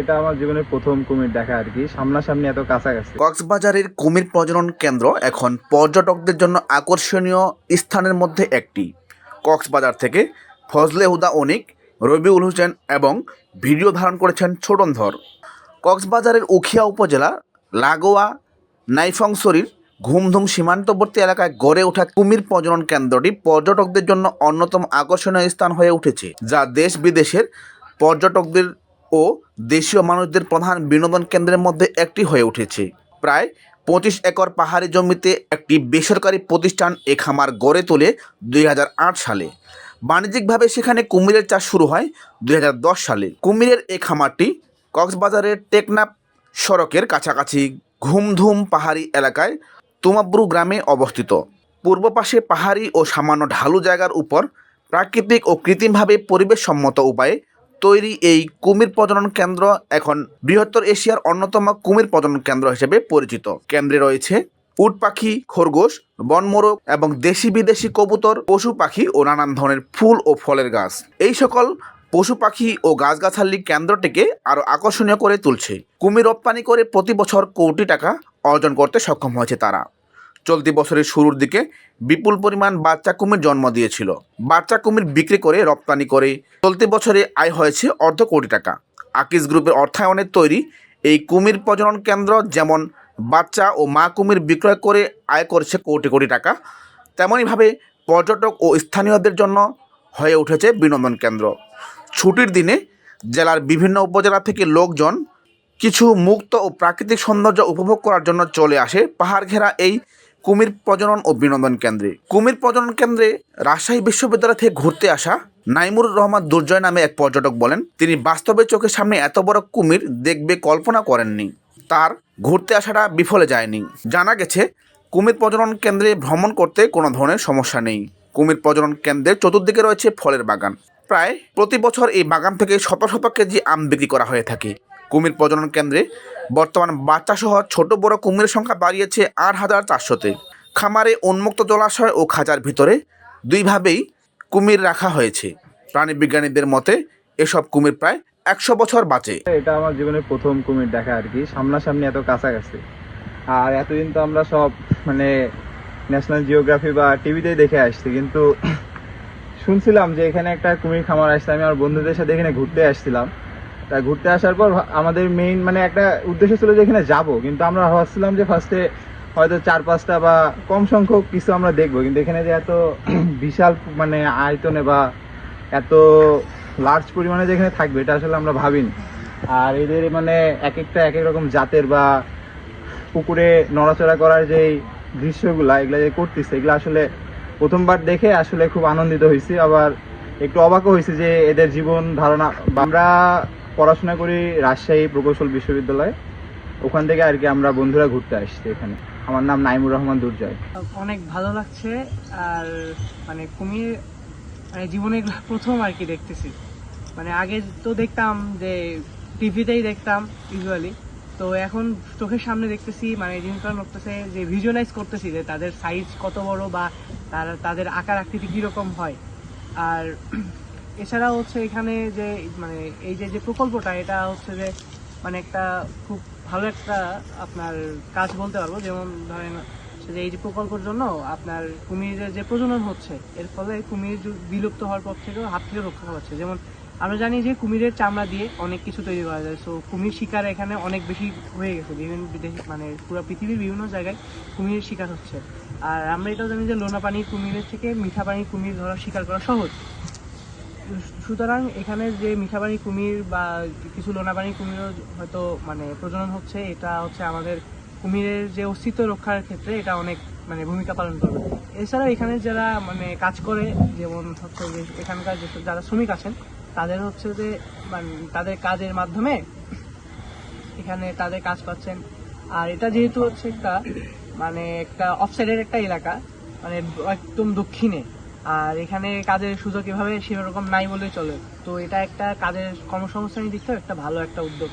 এটা আমার জীবনের প্রথম কুমির দেখা আর কি। সামনাসামনি এত কাছাকাছি। কক্সবাজারের কুমির প্রজনন কেন্দ্র এখন পর্যটকদের জন্য আকর্ষণীয় স্থানের মধ্যে একটি। কক্সবাজার থেকে ফজলে হুদা অনিক, রবিউল হোসেন এবং ভিডিও ধারণ করেছেন ছোটনধর। কক্সবাজারের উখিয়া উপজেলা, লাগোয়া নাইফংসরির ঘুমধুম সীমান্তবর্তী এলাকায় গড়ে ওঠা কুমির প্রজনন কেন্দ্রটি পর্যটকদের জন্য অন্যতম আকর্ষণীয় স্থান হয়ে উঠেছে, যা দেশ বিদেশের পর্যটকদের ও দেশীয় মানুষদের প্রধান বিনোদন কেন্দ্রের মধ্যে একটি হয়ে উঠেছে। প্রায় পঁচিশ একর পাহাড়ি জমিতে একটি বেসরকারি প্রতিষ্ঠান এ খামার গড়ে তোলে দুই হাজার আট সালে। বাণিজ্যিকভাবে সেখানে কুমিরের চাষ শুরু হয় দুই হাজার দশ সালে। কুমিরের এ খামারটি কক্সবাজারের টেকনাফ সড়কের কাছাকাছি ঘুমধুম পাহাড়ি এলাকায় তুমাব্রু গ্রামে অবস্থিত। পূর্ব পাশে পাহাড়ি ও সামান্য ঢালু জায়গার উপর প্রাকৃতিক ও কৃত্রিমভাবে পরিবেশসম্মত উপায়ে তৈরি এই কুমির প্রজনন কেন্দ্র এখন বৃহত্তর এশিয়ার অন্যতম কুমির প্রজনন কেন্দ্র হিসেবে পরিচিত। কেন্দ্রে রয়েছে উট পাখি, খরগোশ, বনমোরগ এবং দেশি বিদেশি কবুতর, পশু পাখি ও নানান ধরনের ফুল ও ফলের গাছ। এই সকল পশু পাখি ও গাছগাছালি কেন্দ্রটিকে আরও আকর্ষণীয় করে তুলছে। কুমির রপ্তানি করে প্রতি বছর কোটি টাকা অর্জন করতে সক্ষম হয়েছে তারা। চলতি বছরের শুরুর দিকে বিপুল পরিমাণ বাচ্চা কুমির জন্ম দিয়েছিল। বাচ্চা কুমির বিক্রি করে রপ্তানি করে চলতি বছরে আয় হয়েছে অর্ধ কোটি টাকা। আকিস গ্রুপের অর্থায়নে তৈরি এই কুমির প্রজনন কেন্দ্র যেমন বাচ্চা ও মা কুমির বিক্রয় করে আয় করছে কোটি কোটি টাকা, তেমনইভাবে পর্যটক ও স্থানীয়দের জন্য হয়ে উঠেছে বিনোদন কেন্দ্র। ছুটির দিনে জেলার বিভিন্ন উপজেলা থেকে লোকজন কিছু মুক্ত ও প্রাকৃতিক সৌন্দর্য উপভোগ করার জন্য চলে আসে পাহাড় ঘেরা এই কুমির প্রজনন ও বিনোদন কেন্দ্রে। কুমির প্রজনন কেন্দ্রে রাজশাহী বিশ্ববিদ্যালয় থেকে ঘুরতে আসা নাইমুর রহমান দুর্জয় নামে এক পর্যটক বলেন, তিনি বাস্তবে চোখের সামনে এত বড় কুমির দেখবে কল্পনা করেননি। তার ঘুরতে আসাটা বিফলে যায়নি। জানা গেছে, কুমির প্রজনন কেন্দ্রে ভ্রমণ করতে কোনো ধরনের সমস্যা নেই। কুমির প্রজনন কেন্দ্রের চতুর্দিকে রয়েছে ফলের বাগান। প্রায় প্রতি বছর এই বাগান থেকে শত শত কেজি আম বিক্রি করা হয়ে থাকে। কুমির প্রজনন কেন্দ্রে। বর্তমান বাচ্চা সহ ছোট বড় কুমিরের সংখ্যা বাড়িয়েছে আট হাজার চারশোতে। খামারে উন্মুক্ত জলাশয় ও খাঁচার ভিতরে দুইভাবেই কুমির রাখা হয়েছে। প্রাণীবিজ্ঞানীদের মতে, এসব কুমির প্রায় একশো বছর বাঁচে। এটা আমার জীবনের প্রথম কুমির দেখা আর কি, সামনাসামনি এত কাছাকাছি। আর এতদিন তো আমরা সব মানে ন্যাশনাল জিওগ্রাফি বা টিভিতেই দেখে আসছি, কিন্তু শুনছিলাম যে এখানে একটা কুমির খামার আসছে, আমি আমার বন্ধুদের সাথে এখানে ঘুরতে আসছিলাম। তা ঘুরতে আসার পর আমাদের মেইন মানে একটা উদ্দেশ্য ছিল যে এখানে যাব। কিন্তু আমরা ভাবছিলাম যে ফার্স্টে হয়তো চার পাঁচটা বা কম সংখ্যক কিছু আমরা দেখব। কিন্তু এখানে যে এত বিশাল মানে আয়তনে বা এত লার্জ পরিমাণে যেখানে থাকবে, এটা আসলে আমরা ভাবিনি। আর এদের মানে এক একটা এক এক রকম জাতের বা পুকুরে নড়াচড়া করার যে দৃশ্যগুলা, এগুলো যে করতেছে, এগুলো আসলে প্রথমবার দেখে আসলে খুব আনন্দিত হয়েছি আবার একটু অবাকও হয়েছে যে এদের জীবন ধারণা আমরা পড়াশোনা করি রাজশাহী প্রকৌশল বিশ্ববিদ্যালয়ে। ওখান থেকে আর কি আমরা বন্ধুরা ঘুরতে আসছি এখানে। আমার নাম নাইমুর রহমান দুর্জয়। অনেক ভালো লাগছে আর মানে কুমির মানে জীবনে প্রথম আর কি দেখতেছি। মানে আগে তো দেখতাম যে টিভিতেই দেখতাম ইউজুয়ালি তো এখন চোখের সামনে দেখতেছি মানে জিনিসটা লাগতেছে যে ভিজুয়ালাইজ করতেছি যে তাদের সাইজ কত বড় বা তার, তাদের আকার আকৃতি কীরকম হয়। আর এছাড়াও হচ্ছে এখানে যে মানে এই যে যে প্রকল্পটা, এটা হচ্ছে যে মানে একটা খুব ভালো একটা আপনার কাজ বলতে পারব। যেমন ধরেন যে, এই যে প্রকল্পের জন্য আপনার কুমিরের যে প্রজনন হচ্ছে, এর ফলে কুমির বিলুপ্ত হওয়ার পর থেকেও হাত থেকে রক্ষা পাচ্ছে। যেমন আমরা জানি যে, কুমিরের চামড়া দিয়ে অনেক কিছু তৈরি করা যায়। সো কুমির শিকার এখানে অনেক বেশি হয়ে গেছে। বিভিন্ন বিদেশ মানে পুরো পৃথিবীর বিভিন্ন জায়গায় কুমিরের শিকার হচ্ছে। আর আমরা এটাও জানি যে লোনা পানির কুমিরের থেকে মিঠা পানির কুমির ধরা শিকার করা সহজ। সুতরাং এখানে যে মিঠাবাড়ি কুমির বা কিছু লোনাবাড়ি কুমিরও হয়তো মানে প্রজনন হচ্ছে, এটা হচ্ছে আমাদের কুমিরের যে অস্তিত্ব রক্ষার ক্ষেত্রে এটা অনেক মানে ভূমিকা পালন করবে। এছাড়াও এখানে যারা মানে কাজ করে, যেমন হচ্ছে যে এখানকার যে যারা শ্রমিক আছেন, তাদের হচ্ছে যে মানে তাদের কাজের মাধ্যমে এখানে তাদের কাজ পাচ্ছেন। আর এটা যেহেতু হচ্ছে একটা মানে একটা অফসাইডের একটা এলাকা মানে একদম দক্ষিণে। আর এখানে কাজের সুযোগ এভাবে সেরকম নাই বলে চলে। তো এটা একটা কাজের কর্মসংস্থানের দিক থেকে একটা ভালো একটা উদ্যোগ